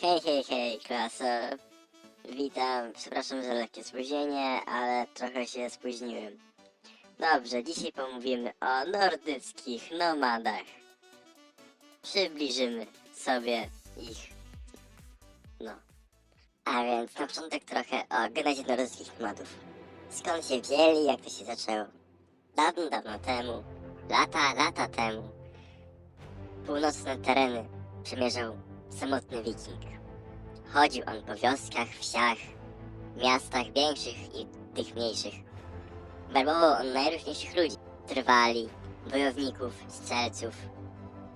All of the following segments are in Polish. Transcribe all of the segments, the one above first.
Hej, hej, hej, klaso. Witam, przepraszam za lekkie spóźnienie, ale trochę się spóźniłem. Dobrze, dzisiaj pomówimy o nordyckich nomadach. Przybliżymy sobie ich. No. A więc na początek trochę o genezie nordyckich nomadów. Skąd się wzięli, jak to się zaczęło? Dawno, dawno temu, lata, lata temu, północne tereny przemierzał samotny wiking. Chodził on po wioskach, wsiach, miastach większych i tych mniejszych. Werbował on najróżniejszych ludzi. Trwali, wojowników, strzelców,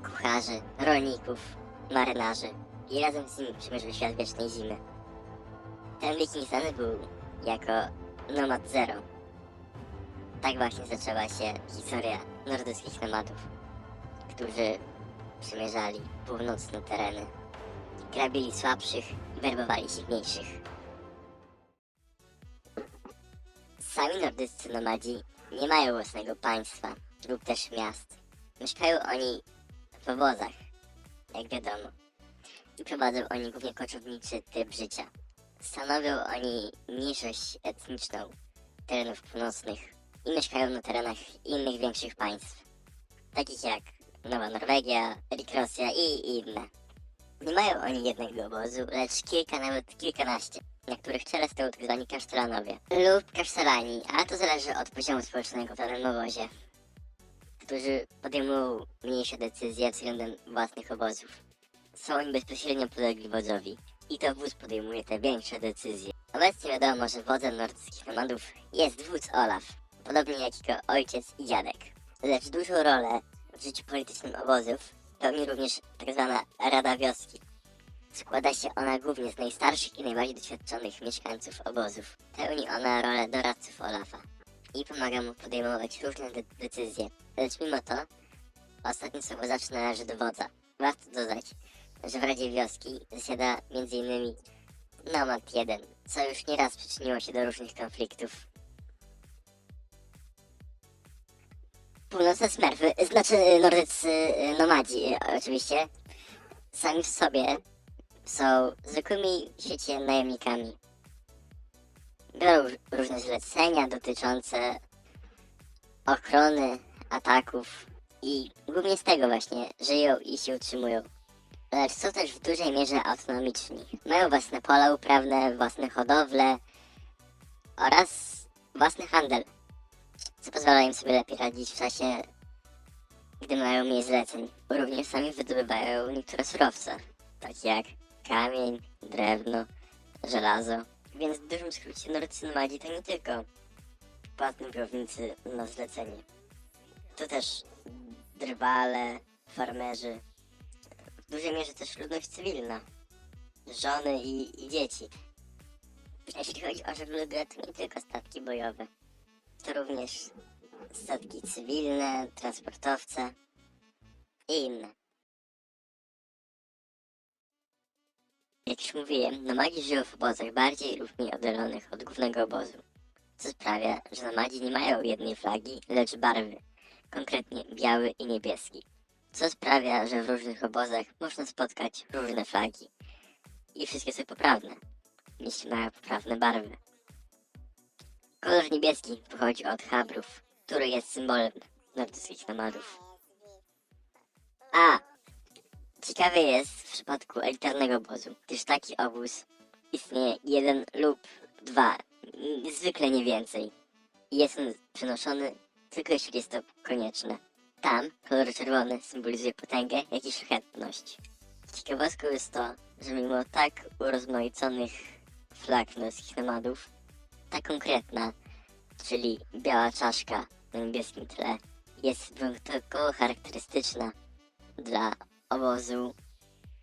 kucharzy, rolników, marynarzy i razem z nimi przemierzył świat wiecznej zimy. Ten wiking znany był jako Nomad Zero. Tak właśnie zaczęła się historia nordyckich nomadów, którzy przemierzali północne tereny grabili słabszych werbowali silniejszych. Sami nordyccy nomadzi nie mają własnego państwa lub też miast. Mieszkają oni w obozach, jak wiadomo. I prowadzą oni głównie koczowniczy typ życia. Stanowią oni mniejszość etniczną terenów północnych i mieszkają na terenach innych większych państw, takich jak Nowa Norwegia, Rikrosia i inne. Nie mają oni jednego obozu, lecz kilka, nawet kilkanaście, na których czele stoją zwani kasztelanowie lub kasztelani, ale to zależy od poziomu społecznego w danym obozie, którzy podejmują mniejsze decyzje względem własnych obozów. Są oni bezpośrednio podlegli wodzowi i to wódz podejmuje te większe decyzje. Obecnie wiadomo, że wodzem nordyckich nomadów jest wódz Olaf, podobnie jak jego ojciec i dziadek. Lecz dużą rolę w życiu politycznym obozów pełni również tzw. Rada Wioski. Składa się ona głównie z najstarszych i najbardziej doświadczonych mieszkańców obozów. Pełni ona rolę doradców Olafa i pomaga mu podejmować różne de decyzje. Lecz mimo to ostatnie słowo zawsze należy do wodza. Warto dodać, że w Radzie Wioski zasiada m.in. Nomad 1, co już nieraz przyczyniło się do różnych konfliktów. Północne smerfy, znaczy y, nordyccy y, nomadzi y, oczywiście, sami w sobie są zwykłymi w najemnikami. Biorą róż- różne zlecenia dotyczące ochrony, ataków i głównie z tego właśnie żyją i się utrzymują. Lecz są też w dużej mierze autonomiczni. Mają własne pola uprawne, własne hodowle oraz własny handel co pozwala im sobie lepiej radzić w czasie, gdy mają mniej zleceń. Również sami wydobywają niektóre surowce, takie jak kamień, drewno, żelazo. Więc w dużym skrócie nordycy nomadzi to nie tylko płatni wojownicy na zlecenie. To też drwale, farmerzy, w dużej mierze też ludność cywilna, żony i, i dzieci. Jeśli chodzi o żeglugę, to nie tylko statki bojowe to również statki cywilne, transportowce i inne. Jak już mówiłem, nomadzi żyją w obozach bardziej lub mniej oddalonych od głównego obozu, co sprawia, że nomadzi nie mają jednej flagi, lecz barwy, konkretnie biały i niebieski, co sprawia, że w różnych obozach można spotkać różne flagi i wszystkie są poprawne, jeśli mają poprawne barwy. Kolor niebieski pochodzi od Habrów, który jest symbolem nordyckich nomadów. A! Ciekawe jest w przypadku elitarnego obozu, gdyż taki obóz istnieje jeden lub dwa, zwykle nie więcej. I jest on przenoszony tylko jeśli jest to konieczne. Tam kolor czerwony symbolizuje potęgę, jak i szlachetność. Ciekawostką jest to, że mimo tak urozmaiconych flag norskich nomadów, ta konkretna, czyli biała czaszka na niebieskim tle, jest wyjątkowo charakterystyczna dla obozu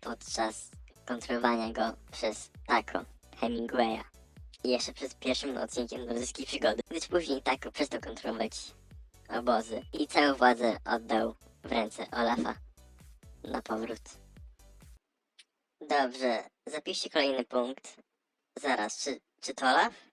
podczas kontrolowania go przez Taco Hemingwaya. I jeszcze przed pierwszym odcinkiem nordyckiej przygody, gdyż później Taco przestał kontrolować obozy i całą władzę oddał w ręce Olafa na powrót. Dobrze, zapiszcie kolejny punkt. Zaraz, czy, czy to Olaf?